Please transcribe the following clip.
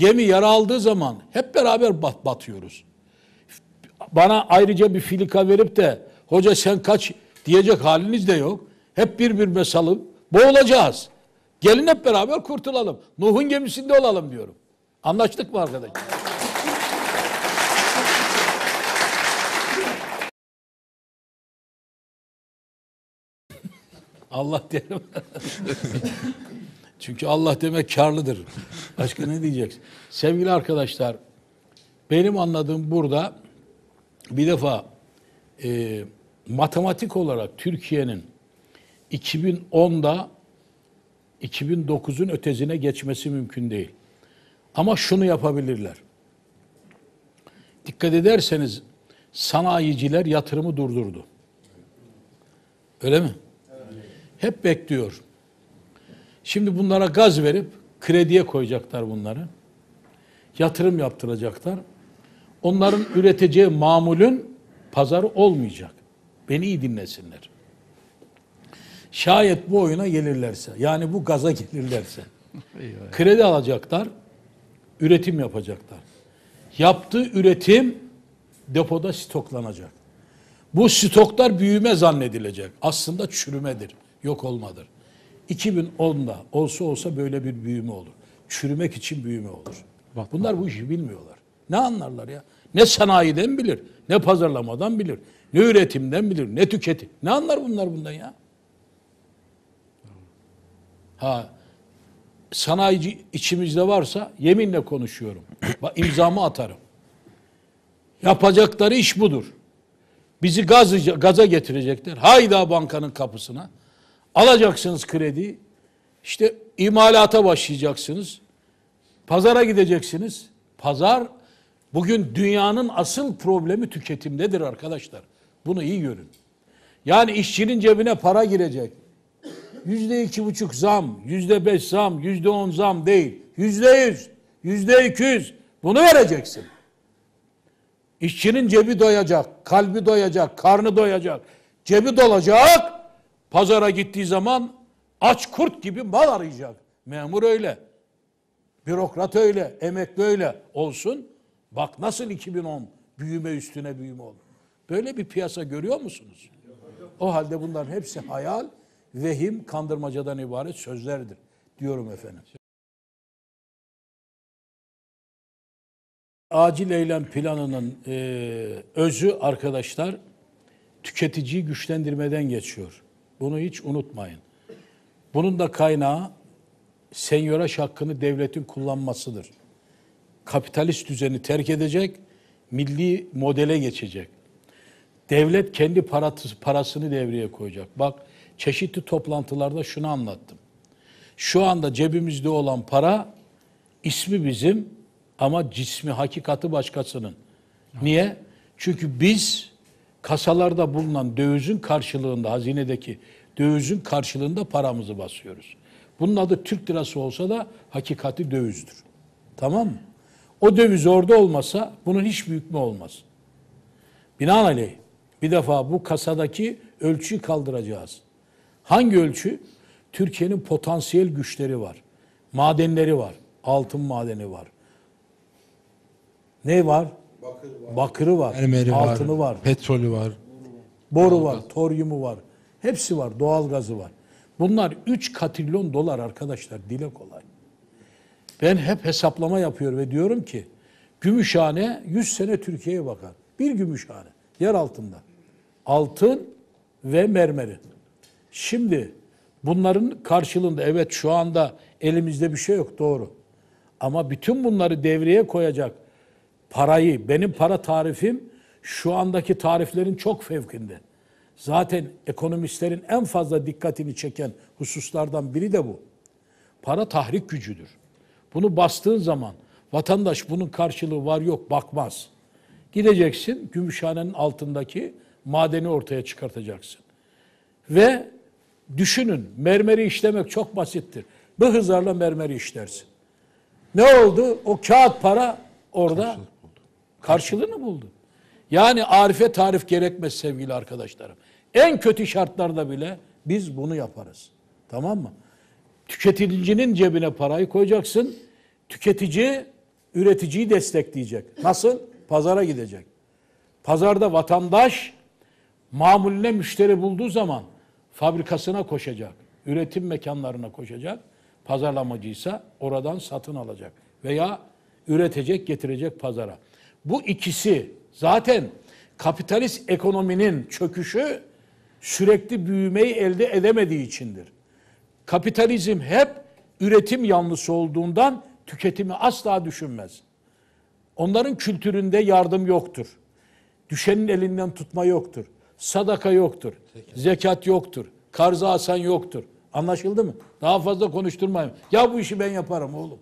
Gemi yara aldığı zaman hep beraber bat, batıyoruz. Bana ayrıca bir filika verip de hoca sen kaç diyecek haliniz de yok. Hep birbirine salıp boğulacağız. Gelin hep beraber kurtulalım. Nuh'un gemisinde olalım diyorum. Anlaştık mı arkadaşlar? Allah derim. Çünkü Allah demek karlıdır. Başka ne diyeceksin? Sevgili arkadaşlar, benim anladığım burada bir defa e, matematik olarak Türkiye'nin 2010'da 2009'un ötesine geçmesi mümkün değil. Ama şunu yapabilirler. Dikkat ederseniz sanayiciler yatırımı durdurdu. Öyle mi? Hep bekliyor. Şimdi bunlara gaz verip krediye koyacaklar bunları. Yatırım yaptıracaklar. Onların üreteceği mamulün pazarı olmayacak. Beni iyi dinlesinler. Şayet bu oyuna gelirlerse, yani bu gaza gelirlerse, kredi alacaklar, üretim yapacaklar. Yaptığı üretim depoda stoklanacak. Bu stoklar büyüme zannedilecek. Aslında çürümedir, yok olmadır. 2010'da olsa olsa böyle bir büyüme olur. Çürümek için büyüme olur. Bunlar bu işi bilmiyorlar. Ne anlarlar ya? Ne sanayiden bilir, ne pazarlamadan bilir, ne üretimden bilir, ne tüketim. Ne anlar bunlar bundan ya? Ha, sanayici içimizde varsa yeminle konuşuyorum. Bak imzamı atarım. Yapacakları iş budur. Bizi gaz, gaza getirecekler. Hayda bankanın kapısına. Alacaksınız kredi. İşte imalata başlayacaksınız. Pazara gideceksiniz. Pazar bugün dünyanın asıl problemi tüketimdedir arkadaşlar. Bunu iyi görün. Yani işçinin cebine para girecek. Yüzde iki buçuk zam, yüzde beş zam, yüzde on zam değil. Yüzde yüz, yüzde iki yüz. Bunu vereceksin. İşçinin cebi doyacak, kalbi doyacak, karnı doyacak, cebi dolacak. Pazara gittiği zaman aç kurt gibi mal arayacak. Memur öyle. Bürokrat öyle, emekli öyle olsun. Bak nasıl 2010 büyüme üstüne büyüme oldu. Böyle bir piyasa görüyor musunuz? O halde bunların hepsi hayal, vehim, kandırmacadan ibaret sözlerdir diyorum efendim. Acil eylem planının e, özü arkadaşlar tüketiciyi güçlendirmeden geçiyor. Bunu hiç unutmayın. Bunun da kaynağı senyöraj hakkını devletin kullanmasıdır. Kapitalist düzeni terk edecek, milli modele geçecek. Devlet kendi parasını devreye koyacak. Bak çeşitli toplantılarda şunu anlattım. Şu anda cebimizde olan para ismi bizim ama cismi, hakikati başkasının. Niye? Çünkü biz kasalarda bulunan dövizin karşılığında, hazinedeki dövizin karşılığında paramızı basıyoruz. Bunun adı Türk lirası olsa da hakikati dövizdir. Tamam mı? O döviz orada olmasa bunun hiç büyükme olmaz. Binaenaleyh bir defa bu kasadaki ölçüyü kaldıracağız. Hangi ölçü? Türkiye'nin potansiyel güçleri var. Madenleri var. Altın madeni var. Ne var? Bakır var. Bakırı var. Altını var, var. Petrolü var. Boru var, toryumu var. Hepsi var, doğalgazı var. Bunlar 3 katrilyon dolar arkadaşlar, dile kolay. Ben hep hesaplama yapıyor ve diyorum ki Gümüşhane 100 sene Türkiye'ye bakar. Bir Gümüşhane yer altında. Altın ve mermeri. Şimdi bunların karşılığında evet şu anda elimizde bir şey yok doğru. Ama bütün bunları devreye koyacak parayı, benim para tarifim şu andaki tariflerin çok fevkinde. Zaten ekonomistlerin en fazla dikkatini çeken hususlardan biri de bu. Para tahrik gücüdür. Bunu bastığın zaman vatandaş bunun karşılığı var yok bakmaz. Gideceksin Gümüşhane'nin altındaki madeni ortaya çıkartacaksın. Ve düşünün mermeri işlemek çok basittir. Bir hızarla mermeri işlersin. Ne oldu? O kağıt para orada Karşılık. Karşılığını buldu. Yani arife tarif gerekmez sevgili arkadaşlarım. En kötü şartlarda bile biz bunu yaparız. Tamam mı? Tüketicinin cebine parayı koyacaksın. Tüketici üreticiyi destekleyecek. Nasıl? Pazara gidecek. Pazarda vatandaş mamuline müşteri bulduğu zaman fabrikasına koşacak. Üretim mekanlarına koşacak. Pazarlamacıysa oradan satın alacak. Veya üretecek, getirecek pazara. Bu ikisi zaten kapitalist ekonominin çöküşü sürekli büyümeyi elde edemediği içindir. Kapitalizm hep üretim yanlısı olduğundan tüketimi asla düşünmez. Onların kültüründe yardım yoktur. Düşenin elinden tutma yoktur. Sadaka yoktur. Zekat yoktur. Karzı asan yoktur. Anlaşıldı mı? Daha fazla konuşturmayın. Ya bu işi ben yaparım oğlum.